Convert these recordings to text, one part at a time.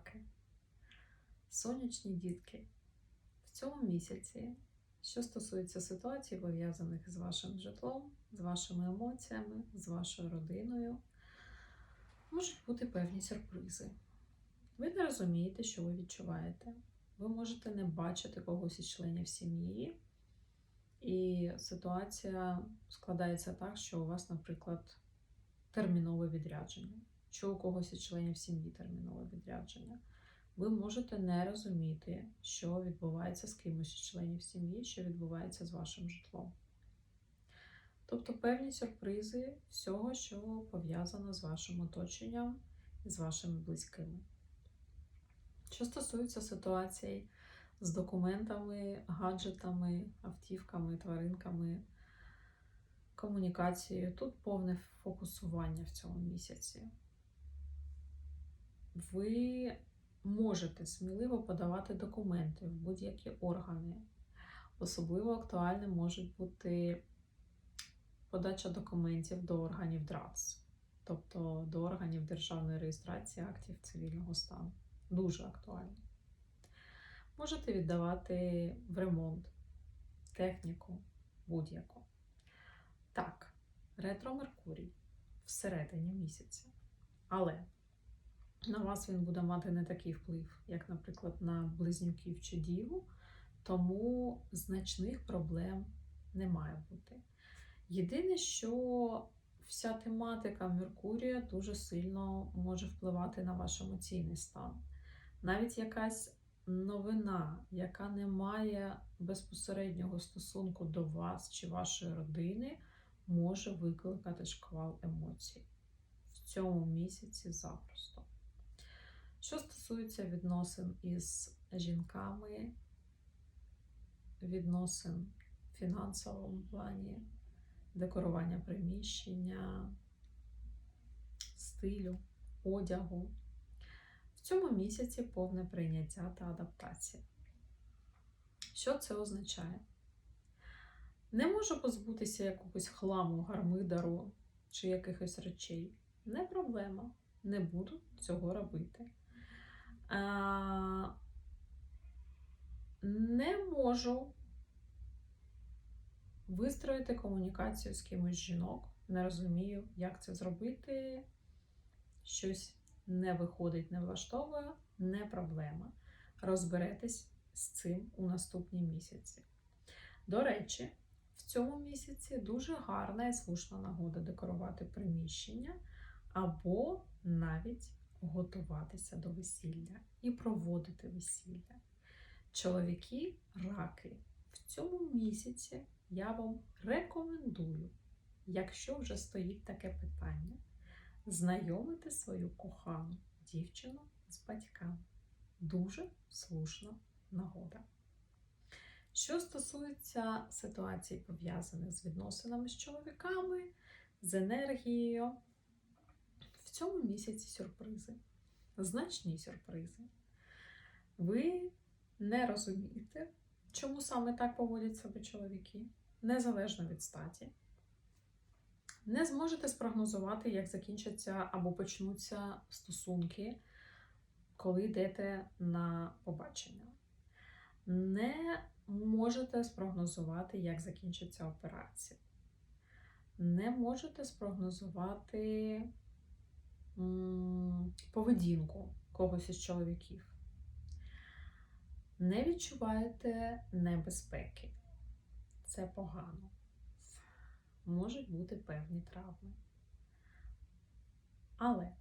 раки. Сонячні дітки. В цьому місяці, що стосується ситуацій, пов'язаних з вашим житлом, з вашими емоціями, з вашою родиною, можуть бути певні сюрпризи. Ви не розумієте, що ви відчуваєте. Ви можете не бачити когось із членів сім'ї, і ситуація складається так, що у вас, наприклад, термінове відрядження, чи у когось із членів сім'ї термінове відрядження. Ви можете не розуміти, що відбувається з кимось із членів сім'ї, що відбувається з вашим житлом. Тобто певні сюрпризи всього, що пов'язано з вашим оточенням і з вашими близькими. Що стосується ситуацій з документами, гаджетами, автівками, тваринками, комунікацією, тут повне фокусування в цьому місяці. Ви можете сміливо подавати документи в будь-які органи. Особливо актуальним можуть бути подача документів до органів ДРАЦ, тобто до органів державної реєстрації актів цивільного стану. Дуже актуально. Можете віддавати в ремонт техніку будь-яку. Так, ретро Меркурій всередині місяця. Але на вас він буде мати не такий вплив, як, наприклад, на близнюків чи діву, тому значних проблем не має бути. Єдине, що вся тематика Меркурія дуже сильно може впливати на ваш емоційний стан. Навіть якась новина, яка не має безпосереднього стосунку до вас чи вашої родини, може викликати шквал емоцій в цьому місяці запросто. Що стосується відносин із жінками, відносин в фінансовому плані, декорування приміщення, стилю, одягу, в цьому місяці повне прийняття та адаптація. Що це означає? Не можу позбутися якогось хламу, гармидару чи якихось речей. Не проблема. Не буду цього робити. Не можу вистроїти комунікацію з кимось з жінок. Не розумію, як це зробити. Щось не виходить, не влаштовує, не проблема. Розберетесь з цим у наступні місяці. До речі, в цьому місяці дуже гарна і слушна нагода декорувати приміщення або навіть готуватися до весілля і проводити весілля. Чоловіки, раки, в цьому місяці я вам рекомендую, якщо вже стоїть таке питання, знайомити свою кохану дівчину з батьками. Дуже слушна нагода. Що стосується ситуацій, пов'язаних з відносинами з чоловіками, з енергією, цьому місяці сюрпризи, значні сюрпризи. Ви не розумієте, чому саме так поводять себе чоловіки, незалежно від статі. Не зможете спрогнозувати, як закінчаться або почнуться стосунки, коли йдете на побачення. Не можете спрогнозувати, як закінчиться операція. Не можете спрогнозувати поведінку когось із чоловіків. Не відчуваєте небезпеки. Це погано. Можуть бути певні травми. Але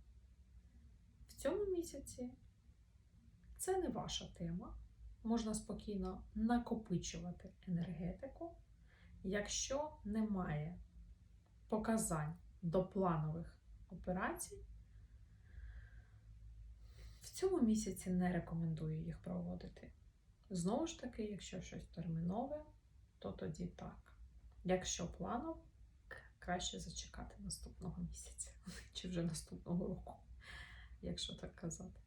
в цьому місяці це не ваша тема. Можна спокійно накопичувати енергетику, якщо немає показань до планових операцій. Цьому місяці не рекомендую їх проводити. Знову ж таки, якщо щось термінове, то тоді так. Якщо планово, краще зачекати наступного місяця чи вже наступного року, якщо так казати.